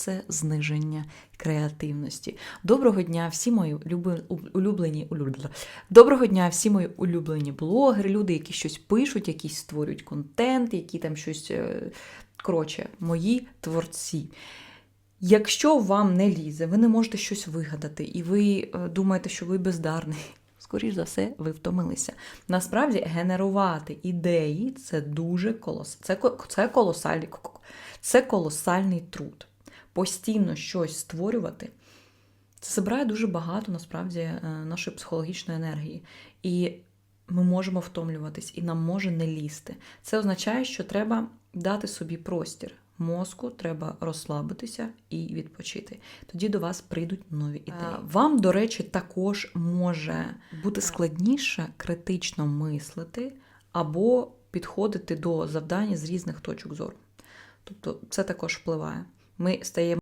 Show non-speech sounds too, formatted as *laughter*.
це зниження креативності. Доброго дня, всі мої улюблені. Доброго дня, всі мої улюблені блогери, люди, які щось пишуть, якісь створюють контент, які там щось. е, Коротше, мої творці. Якщо вам не лізе, ви не можете щось вигадати, і ви е, думаєте, що ви бездарний. *laughs* Скоріш за все, ви втомилися. Насправді, генерувати ідеї це дуже колос... це, це колосальний це колосальний труд. Постійно щось створювати. Це забирає дуже багато насправді е, нашої психологічної енергії. І ми можемо втомлюватись, і нам може не лізти. Це означає, що треба дати собі простір. Мозку треба розслабитися і відпочити. Тоді до вас прийдуть нові ідеї. Вам, до речі, також може бути складніше критично мислити або підходити до завдань з різних точок зору. Тобто це також впливає. Ми стаємо